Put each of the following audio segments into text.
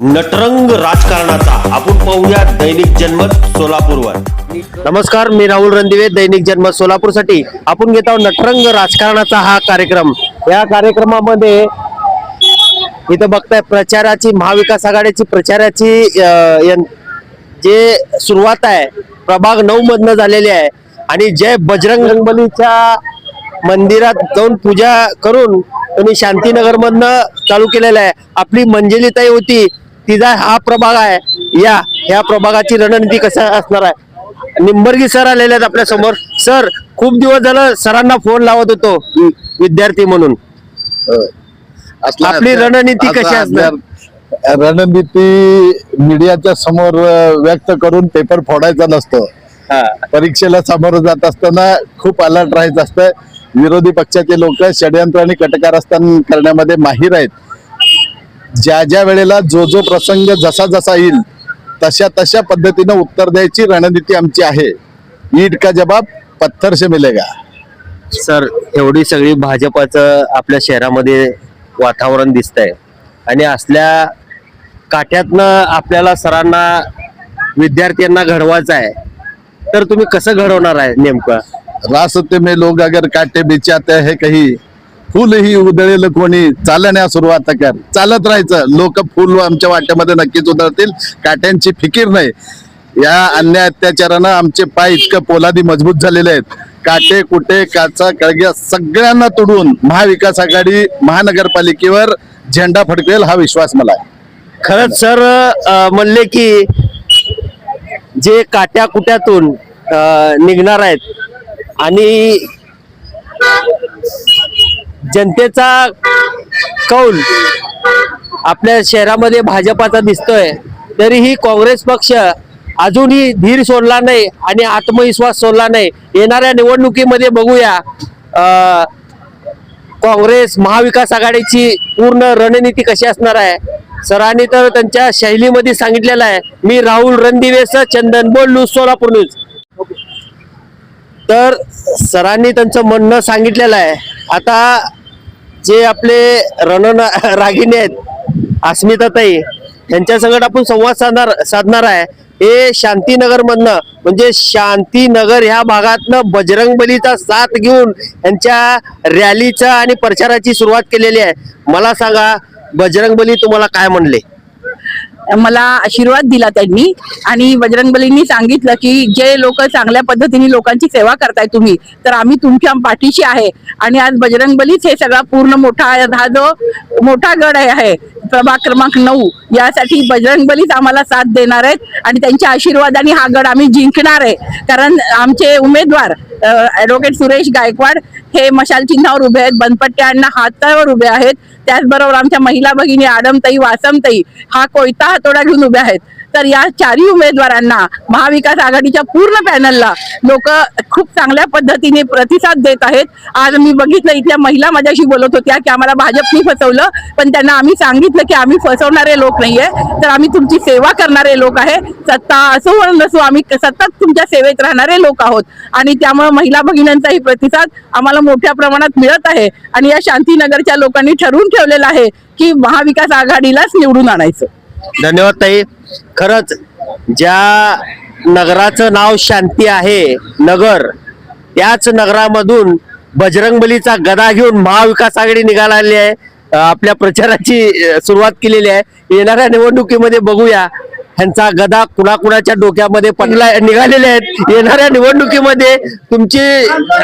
नटरंग राजकारणाचा. आपण पाहूया दैनिक जनमत सोलापूरवर. नमस्कार मी राहुल रणदिवे दैनिक जनमत सोलापूरसाठी. आपण घेत आहोत नटरंग राजकारणाचा हा कार्यक्रम. या कार्यक्रमामध्ये इथं बघताय प्रचाराची महाविकास आघाडीची प्रचाराची जे सुरुवात आहे प्रभाग नऊ मधनं झालेली आहे. आणि जय बजरंग रंगबलीच्या मंदिरात जाऊन पूजा करून त्यांनी शांतीनगर मधनं चालू केलेलं आहे. आपली मंजिलीताई होती तिचा हा प्रभाग आहे. या ह्या प्रभागाची रणनीती कसा असणार आहे? निंबर्गी सर आलेले आहेत आपल्यासमोर. सर खूप दिवस झालं सरांना फोन लावत होतो विद्यार्थी म्हणून. असला आपली रणनीती कशी असणार? रणनीती मीडियाच्या समोर व्यक्त करून पेपर फोडायचा नसतो. परीक्षेला सामोरं जात असताना खूप अलर्ट राहायचं असतं. विरोधी पक्षाचे लोक षडयंत्र आणि कटकारस्थान करण्यामध्ये माहीर आहेत. ज्या ज्या वेळेला जो जो प्रसंग जसा जसा येईल तशा तशा पद्धतीनं उत्तर द्यायची रणनीती आमची आहे. ईट का जबाब पत्थर से मिलेगा. सर एवढी सगळी भाजपाचं आपल्या शहरामध्ये वातावरण दिसतंय. आणि असल्या काठ्यातनं आपल्याला सरांना विद्यार्थ्यांना घडवायचं आहे तर तुम्ही कसं घडवणार आहे नेमकं? रास्ते में लोग अगर काटे बिचाते है कहीं फुल ही उधळेल कोणी चालण्यास सुरुवात कर. चालत राहायचं. लोक फुल आमच्या वाट्यामध्ये नक्कीच उधळतील. काट्यांची फिकीर नाही. या अन्याय अत्याचारानं आमचे पाय इतकं पोलादी मजबूत झालेले आहेत. काटे कुटे काचा कळग्या सगळ्यांना तोडून महाविकास आघाडी महानगरपालिकेवर झेंडा फडकेल हा विश्वास मला आहे. खरंच सर म्हणले की जे काट्या कुट्यातून निघणार आहेत आणि जनतेचा कौल आपल्या शहरामध्ये भाजपाचा दिसतोय. तरीही काँग्रेस पक्ष अजूनही धीर सोडला नाही आणि आत्मविश्वास सोडला नाही. येणाऱ्या निवडणुकीमध्ये बघूया काँग्रेस महाविकास आघाडीची पूर्ण रणनीती कशी असणार आहे? सरांनी तर त्यांच्या शैलीमध्ये सांगितलेलं आहे. मी राहुल रणदिवेस चंदन बोलू सोलापूर न्यूज. तर सरांनी त्यांचं म्हणणं सांगितलेलं आहे. आता जे आपले रण रागिणी आहेत अस्मिताताई यांच्या संगत आपण संवाद साधणार साधणार आहे. हे शांतीनगर मधनं म्हणजे शांतीनगर ह्या भागातनं बजरंग बलीचा साथ घेऊन यांच्या रॅलीचा आणि प्रचाराची सुरुवात केलेली आहे. मला सांगा बजरंग बली तुम्हाला काय म्हणले? मला आशीर्वाद दिला त्यांनी. आणि बजरंगबलींनी सांगितलं की जे लोक चांगल्या पद्धतीने लोकांची सेवा करताय तुम्ही तर आम्ही तुमच्या पाठीशी आहे. आणि आज बजरंगबलीच हे सगळा पूर्ण मोठा हा जो मोठा गड आहे- आहे प्रभाग क्रमांक नऊ यासाठी बजरंगबलीच आम्हाला साथ देणार आहेत. आणि त्यांच्या आशीर्वादाने हा गड आम्ही जिंकणार आहे. कारण आमचे उमेदवार ॲडव्होकेट सुरेश गायकवाड हे मशाल चिन्हावर उभे आहेत. बनपट्ट्या अण्णा हातावर उभे आहेत. त्याचबरोबर आमच्या महिला भगिनी आडमताई वासमताई हा कोयता हातोडा घेऊन उभ्या आहेत. तर या चारही उमेदवारांना महाविकास आघाडीच्या पूर्ण पॅनलला लोक खूप चांगल्या पद्धतीने प्रतिसाद देत आहेत. आज मी बघितलं इथल्या महिला माझ्याशी बोलत होत्या की आम्हाला भाजपनी फसवलं पण त्यांना आम्ही सांगितलं की आम्ही फसवणारे लोक नाहीये. तर आम्ही तुमची सेवा करणारे लोक आहे. सत्ता असो म्हणून नसो आम्ही सतत तुमच्या सेवेत राहणारे लोक आहोत. आणि त्यामुळे महिला भगिनींचाही प्रतिसाद आम्हाला मोठ्या प्रमाणात मिळत आहे. आणि या शांतीनगरच्या लोकांनी ठरवून ठेवलेलं आहे की महाविकास आघाडीलाच निवडून आणायचं. धन्यवाद ताई. खरंच ज्या नगराचं नाव शांती आहे नगर त्याच नगरामधून बजरंगबलीचा गदा घेऊन महाविकास आघाडी निघालेली आहे. आपल्या प्रचाराची सुरुवात केलेली आहे. येणाऱ्या निवडणुकीमध्ये बघूया. ह्यांचा गदा कुणाकुणाच्या डोक्यामध्ये पडला निघालेले आहेत. येणाऱ्या निवडणुकीमध्ये तुमची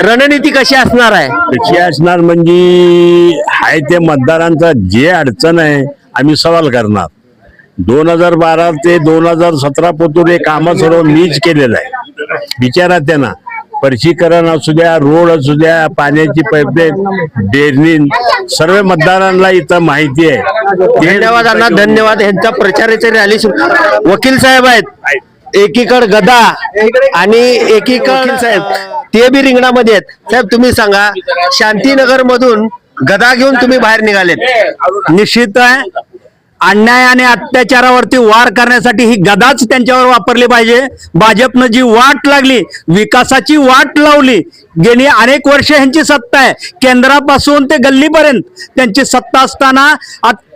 रणनीती कशी असणार आहे? कशी असणार म्हणजे आहे ते मतदारांचा जे अडचण आहे आम्ही सवाल करणार. दोन हजार बारा ते दोन हजार सतरा पोतून हे कामं सर्व मीच केलेलं आहे. विचारा त्यांना पर्शीकरण असू द्या रोड असू द्या पाण्याची पाईपलाईन डेरणी सर्व मतदारांना इथं माहिती आहे. धन्यवाद अण्णा धन्यवाद. ह्यांच्या प्रचाराची रॅली सुरू वकील साहेब आहेत. एकीकड गदा आणि एकीकड साहेब ते बी रिंगणामध्ये आहेत. साहेब तुम्ही सांगा शांतीनगर मधून गदा घेऊन तुम्ही बाहेर निघालेत. निश्चित आहे. अन्याय आणि अत्याचारावरती वार करण्यासाठी ही गदाच त्यांच्यावर वापरली पाहिजे. भाजपनं जी वाट लागली विकासाची वाट लावली गेली अनेक वर्ष ह्यांची सत्ता आहे. केंद्रापासून ते गल्लीपर्यंत त्यांची सत्ता असताना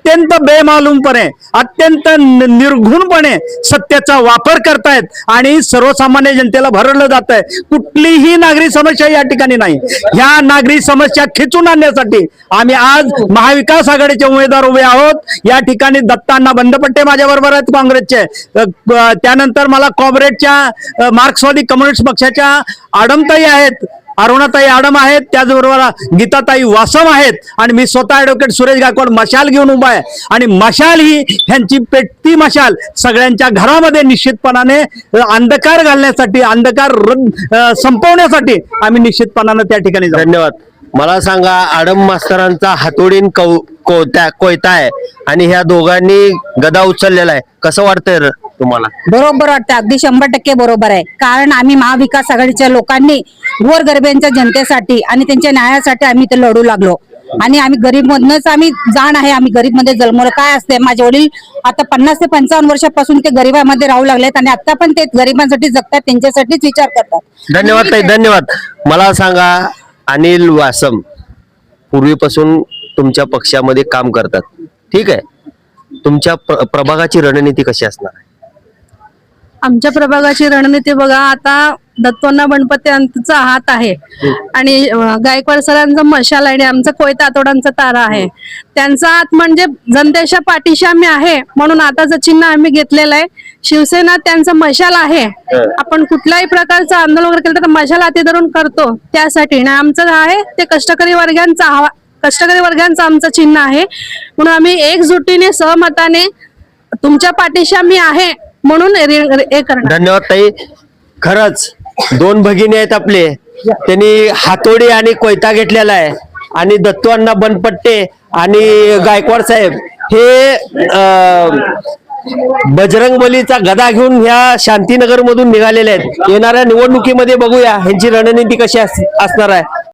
अत्यंत बेमालूमपणे अत्यंत निर्घुणपणे सत्याचा वापर करतायत आणि सर्वसामान्य जनतेला भरडलं जात आहे कुठलीही नागरी समस्या या ठिकाणी नाही. ह्या नागरी समस्या खेचून आणण्यासाठी आम्ही आज महाविकास आघाडीचे उमेदवार उभे आहोत. या ठिकाणी दत्तांना बंदपट्टे माझ्या बरोबर आहेत काँग्रेसचे. त्यानंतर मला कॉम्रेडच्या मार्क्सवादी कम्युनिस्ट पक्षाच्या आडमताई आहेत. अरुणाताई आडम आहेत त्याचबरोबर गीताताई वासम आहेत. आणि मी स्वतः ॲडव्होकेट सुरेश गायकवाड मशाल घेऊन उभा आहे. आणि मशाल ही ह्यांची पेटती मशाल सगळ्यांच्या घरामध्ये निश्चितपणाने अंधकार घालण्यासाठी अंधकार संपवण्यासाठी आम्ही निश्चितपणानं त्या ठिकाणी धन्यवाद. मला सांगा आडम मास्तरांचा हातोडीन कौ कोयता कोयता आहे आणि ह्या दोघांनी गदा उचललेला आहे. कसं वाटतंय तुम्हाला. बरोबर वाटतं. अगदी शंभर टक्के बरोबर आहे. कारण आम्ही महाविकास आघाडीच्या लोकांनी गोरगरिबांच्या जनतेसाठी आणि त्यांच्या न्यायासाठी आम्ही ते लढू लागलो. आणि आम्ही गरीब मधनच आम्ही जाण आहे. आम्ही गरीबमध्ये जन्मलो काय असते? माझे वडील आता पन्नास ते पंचावन्न वर्षापासून ते गरिबामध्ये राहू लागलेत आणि आता पण ते गरिबांसाठी जगतात त्यांच्यासाठीच विचार करतात. धन्यवाद ताई धन्यवाद. मला सांगा अनिल वासम पूर्वीपासून तुमच्या पक्षामध्ये काम करतात. ठीक आहे. तुमच्या प्र- प्रभागाची रणनीती कशी असणार आहे? आमच्या प्रभागाची रणनीती बघा आता दत्तोन्ना गणपती यांचा हात आहे. आणि अं, गायकवाड सरांचा मशाल आहे आणि आमचा कोयता आतोडांचा तारा आहे. त्यांचा हात म्हणजे जनतेच्या पाठीशी आम्ही आहे म्हणून आताचं चिन्ह आम्ही घेतलेलं आहे. शिवसेना त्यांचा मशाल आहे. आपण कुठल्याही प्रकारचं आंदोलन वगैरे केलं तर मशाल हाती धरून करतो त्यासाठी. आणि आमचं आहे ते कष्टकरी वर्गांचा कष्टकरी वर्गांचं आमचं चिन्ह आहे. म्हणून आम्ही एकजुटीने सहमताने तुमच्या पाठीशी आम्ही आहे. म्हणून हे करणार. धन्यवाद ताई. खरंच दोन भगिनी आहेत आपले. त्यांनी हातोडी आणि कोयता घेतलेला आहे. आणि दत्तू अण्णा बनपट्टे आणि गायकवाड साहेब. हे अं, बजरंग बलीचा गदा घेऊन ह्या शांतीनगर मधून निघालेले आहेत. येणाऱ्या निवडणुकीमध्ये बघूया ह्यांची रणनीती कशी अस- असणार आहे.